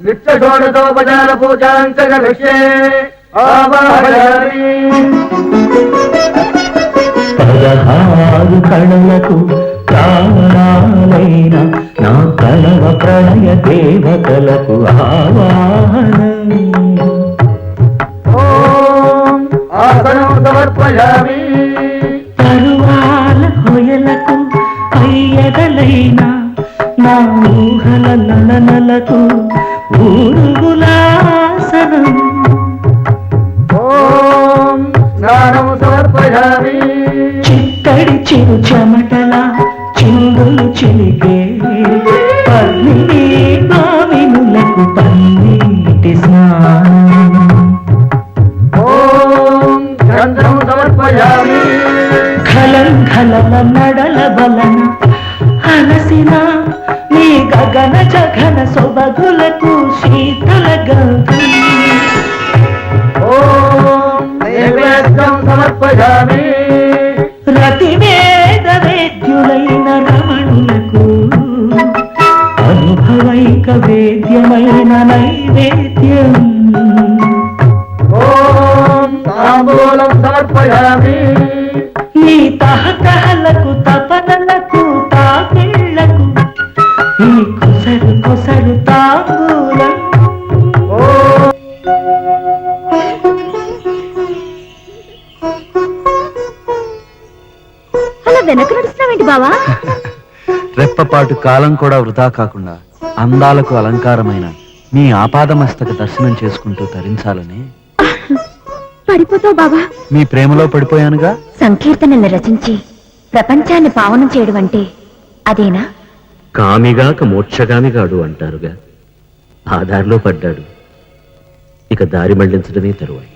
నిత్య షోడశోపచార పదహారు కళలకు ప్రాణాలైన నా కళవ ప్రణయ దేవతలకు ఆవాహనం ఆసనం సమర్పయామి తరువాల హొయలకు అయ్యగలైన నా ఊహల నలనలకు ఊరుగులాసనం ఓం సమర్పయామి. చిత్తడి చిరు చెమటల చిందులు చిలికే పల్లి బావినులకు స్నానం. ఓం సమర్పయామి. ఖలం ఖలల నడల బలన అలసిన నీ గగన జగన సొబగులకు శీతల గంధం సమర్పయామి. రతివేద వేద్యులైన రమణులకు అనుభవైక వేద్యమైన నైవేద్యం. ఓం తాంబూలం సమర్పయామి. ఈ తహతహలకు వెనక నడుస్తున్నావేంటి బావా? రెప్పపాటు కాలం కూడా వృధా కాకుండా అందాలకు అలంకారమైన మీ ఆపాదమస్తక దర్శనం చేసుకుంటూ తరించాలని పడిపోతావు బావా. మీ ప్రేమలో పడిపోయానుగా? సంకీర్తనలు రచించి ప్రపంచాన్ని పావనం చేయడం అంటే అదేనా? కామిగాక మోక్షగామిగాడు అంటారుగా. ఆ దారిలో పడ్డాడు. ఇక దారి మళ్ళించడమే తరువాయి.